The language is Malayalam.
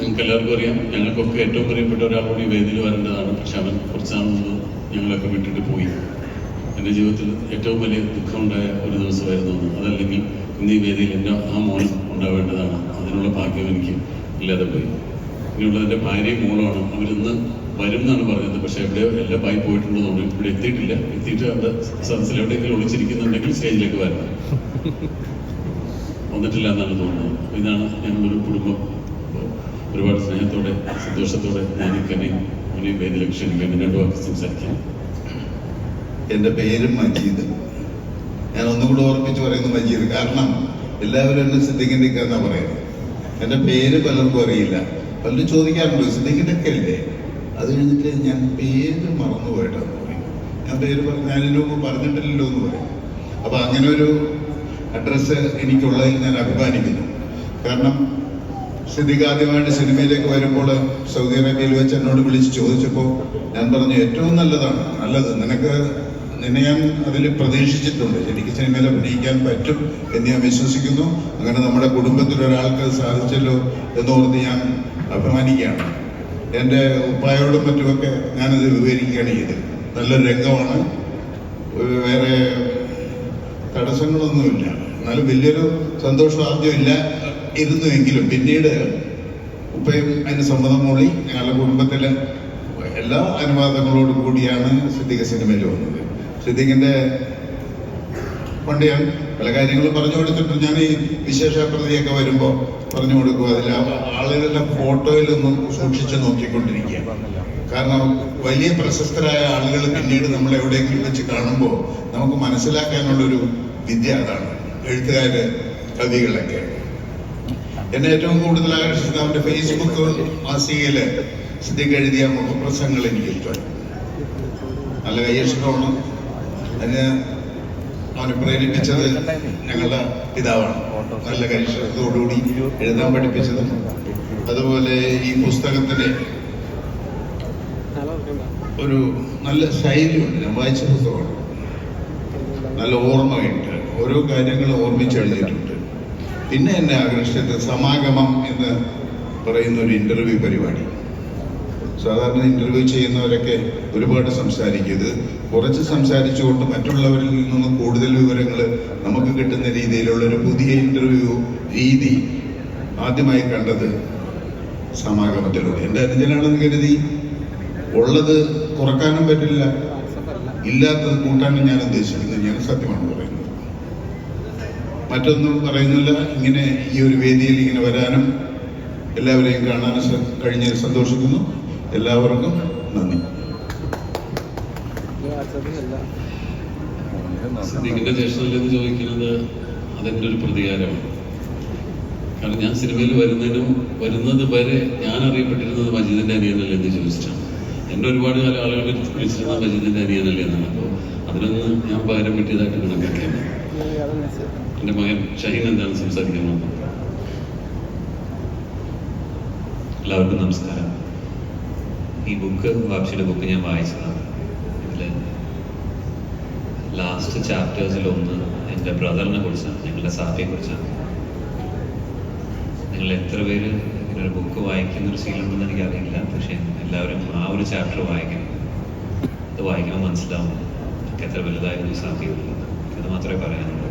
നിങ്ങൾക്ക് എല്ലാവർക്കും അറിയാം. ഞങ്ങൾക്കൊക്കെ ഏറ്റവും പ്രിയപ്പെട്ട ഒരാൾ ഈ വേദിയിൽ വരേണ്ടതാണ്. പക്ഷെ അവൻ കുറച്ച് നാൾ മുമ്പ് ഞങ്ങളൊക്കെ വിട്ടിട്ട് പോയി. എന്റെ ജീവിതത്തിൽ ഏറ്റവും വലിയ ദുഃഖമുണ്ടായ ഒരു ദിവസമായിരുന്നു അതല്ലെങ്കിൽ ഇന്ന് ഈ വേദിയിൽ എന്റെ ആ മോൻ ഉണ്ടാവേണ്ടതാണ്. അതിനുള്ള ഭാഗ്യം എനിക്ക് ഇല്ലാതെ പോയി. ഇനിയുള്ളത് എന്റെ ഭാര്യയും മോളാണ് അവരിന്ന് വരും എന്നാണ് പറഞ്ഞത്. പക്ഷേ എവിടെയോ എല്ലാം പായി പോയിട്ടുണ്ടെന്ന് ഇവിടെ എത്തിയിട്ടില്ല. എത്തിയിട്ട് അവിടെ സദസ്സിൽ എവിടെയെങ്കിലും ഒളിച്ചിരിക്കുന്നുണ്ടെങ്കിൽ സ്റ്റേജിലേക്ക് വരണം. വന്നിട്ടില്ല എന്നാണ് തോന്നുന്നത്. ഇതാണ് ഞങ്ങളൊരു കുടുംബം. ഒരുപാട് സ്നേഹത്തോടെ സന്തോഷത്തോടെ ഞാൻ ഇക്കനെ അവനെയും വേദിയിലേക്ക് ക്ഷണിക്കാൻ രണ്ടു വാക്ക് സംസാരിക്കാം. എന്റെ പേര് മജീദ്. ഞാൻ ഒന്നുകൂടെ ഓർമ്മിച്ച് പറയുന്നു മജീദ്. കാരണം എല്ലാവരും എന്നെ സിദ്ദിഖിന്റെ എന്നാ പറയുന്നത്? എന്റെ പേര് പലർക്കും അറിയില്ല. പലരും ചോദിക്കാറുണ്ട് സിദ്ദിഖിന്റെ ഒക്കെ അല്ലേ അത് കഴിഞ്ഞിട്ട് ഞാൻ പേര് മറന്നു പോയിട്ടാന്ന് പറയും ഞാൻ പേര് പറഞ്ഞു ഞാനിതിനു മുമ്പ് പറഞ്ഞിട്ടില്ലല്ലോ എന്ന് പറയും. അപ്പൊ അങ്ങനെ ഒരു അഡ്രസ്സ് എനിക്കുള്ളതിൽ ഞാൻ അഭിമാനിക്കുന്നു. കാരണം സിദ്ദിഖ് ആദ്യമായിട്ട് സിനിമയിലേക്ക് വരുമ്പോൾ സൗദി അറേബ്യയിൽ വെച്ച് എന്നോട് വിളിച്ച് ചോദിച്ചപ്പോൾ ഞാൻ പറഞ്ഞു ഏറ്റവും നല്ലതാണ് നല്ലത്. നിനക്ക് നിന്നെ ഞാൻ അതിൽ പ്രതീക്ഷിച്ചിട്ടുണ്ട്. എനിക്ക് സിനിമയിൽ അഭിനയിക്കാൻ പറ്റും എന്ന് ഞാൻ വിശ്വസിക്കുന്നു. അങ്ങനെ നമ്മുടെ അത് സാധിച്ചല്ലോ എന്നോർത്ത് ഞാൻ അഭിമാനിക്കുകയാണ്. എന്റെ ഉപ്പായോടും മറ്റുമൊക്കെ ഞാനത് വിവരിക്കുകയാണ് ചെയ്തത്. നല്ലൊരു രംഗമാണ്. വേറെ തടസ്സങ്ങളൊന്നുമില്ല. എന്നാലും വലിയൊരു സന്തോഷം ആദ്യം ഇല്ല. ഇരുന്നുവെങ്കിലും പിന്നീട് ഉപ്പയും അതിന് സമ്മതം മൂളി ഞങ്ങളുടെ കുടുംബത്തിലെ എല്ലാ അനുവാദങ്ങളോടും കൂടിയാണ് സിദ്ദിഖ സിനിമയിൽ വന്നത്. സിദ്ദിഖിന്റെ പണ്ട് ഞാൻ പല കാര്യങ്ങളും പറഞ്ഞു കൊടുത്തിട്ടുണ്ട്. ഞാൻ ഈ വിശേഷ പ്രതിയൊക്കെ വരുമ്പോൾ പറഞ്ഞു കൊടുക്കുക അതിൽ ആളുകളുടെ ഫോട്ടോയിലൊന്നും സൂക്ഷിച്ചു നോക്കിക്കൊണ്ടിരിക്കുക കാരണം വലിയ പ്രശസ്തരായ ആളുകൾ പിന്നീട് നമ്മൾ എവിടെയെങ്കിലും വെച്ച് കാണുമ്പോൾ നമുക്ക് മനസ്സിലാക്കാനുള്ളൊരു വിദ്യ അതാണ് എഴുത്തുകാര് കവികളൊക്കെ. എന്നെ ഏറ്റവും കൂടുതൽ ആകർഷിച്ചത് അവന്റെ ഫേസ്ബുക്ക് മാസികയിൽ സിദ്ധിക്ക് എഴുതിയ മുഖപ്രസംഗങ്ങൾ എനിക്ക് ഇഷ്ടമായി നല്ല കയ്യക്ഷരമാണ് അതിന് അവനെ പ്രേരിപ്പിച്ചത് ഞങ്ങളുടെ പിതാവാണ്. നല്ല കൈഷ്ടത്തോടുകൂടി എഴുതാൻ പഠിപ്പിച്ചത്. അതുപോലെ ഈ പുസ്തകത്തിന് ഒരു നല്ല ശൈലിയുണ്ട്. ഞാൻ വായിച്ച പുസ്തകമാണ്. നല്ല ഓർമ്മയുണ്ട്. ഓരോ കാര്യങ്ങളും ഓർമ്മിച്ച് എഴുതിയിട്ടുണ്ട്. പിന്നെ എന്നെ ആകർഷിച്ചത് സമാഗമം എന്ന് പറയുന്ന ഒരു ഇന്റർവ്യൂ പരിപാടി. സാധാരണ ഇന്റർവ്യൂ ചെയ്യുന്നവരൊക്കെ ഒരുപാട് സംസാരിക്കും. ഇത് കുറച്ച് സംസാരിച്ചുകൊണ്ട് മറ്റുള്ളവരിൽ നിന്ന് കൂടുതൽ വിവരങ്ങൾ നമുക്ക് കിട്ടുന്ന രീതിയിലുള്ള ഒരു പുതിയ ഇന്റർവ്യൂ രീതി ആദ്യമായി കണ്ടത് സമാഗമത്തിലൂടെ. എന്റെ അനുജനാണെന്ന് കരുതി. ഉള്ളത് കുറക്കാനും പറ്റില്ല. ഇല്ലാത്തത് കൂട്ടാനും ഞാൻ ഉദ്ദേശിക്കുന്നത് ഞാൻ സത്യമാണ് പറയുന്നത് മറ്റൊന്നും പറയുന്നില്ല. ഇങ്ങനെ ഈ ഒരു വേദിയിൽ ഇങ്ങനെ വരാനും എല്ലാവരെയും കാണാനും കഴിഞ്ഞ സന്തോഷിക്കുന്നു. എല്ലാവർക്കും നന്ദി. സിദ്ദീഖിന്റെ ജ്യേഷ്ഠനിലെന്ന് ചോദിക്കുന്നത് അതെന്റെ ഒരു പ്രതികാരമാണ്. കാരണം ഞാൻ സിനിമയിൽ വരുന്നതിനും വരുന്നത് വരെ ഞാൻ അറിയപ്പെട്ടിരുന്നത് മജീദിന്റെ അനിയനല്ലേ എന്ന് ചോദിച്ചിട്ടാണ് എന്റെ ഒരുപാട് കാലം ആളുകൾ വിളിച്ചിരുന്നത് മജീദിന്റെ അനിയനല്ലേ എന്നാണ്. അപ്പോൾ അതിനൊന്ന് ഞാൻ പകരം കിട്ടിയതായിട്ട് കണക്കാക്കിയാണ് എന്റെ മകൻ ഷഹീൻ എന്താണ് സംസാരിക്കാൻ വന്നത്? എല്ലാവർക്കും നമസ്കാരം. ഈ ബുക്ക് വാപ്ഷിയുടെ ബുക്ക് ഞാൻ വായിച്ചതാണ്. ഇതിൽ ലാസ്റ്റ് ചാപ്റ്റേഴ്സിൽ ഒന്ന് എന്റെ ബ്രദറിനെ കുറിച്ചാണ് ഞങ്ങളുടെ സാഫിയെ കുറിച്ചാണ്. നിങ്ങൾ എത്ര പേര് ഇങ്ങനെ ഒരു ബുക്ക് വായിക്കുന്ന ഒരു ശീലമുണ്ടെന്ന് എനിക്കറിയില്ല പക്ഷേ എല്ലാവരും ആ ഒരു ചാപ്റ്റർ വായിക്കണം. അത് വായിക്കുമ്പോൾ മനസ്സിലാവും എത്ര വലുതായിരുന്നു സാഫി എന്നുള്ളത് ഇത് referendum.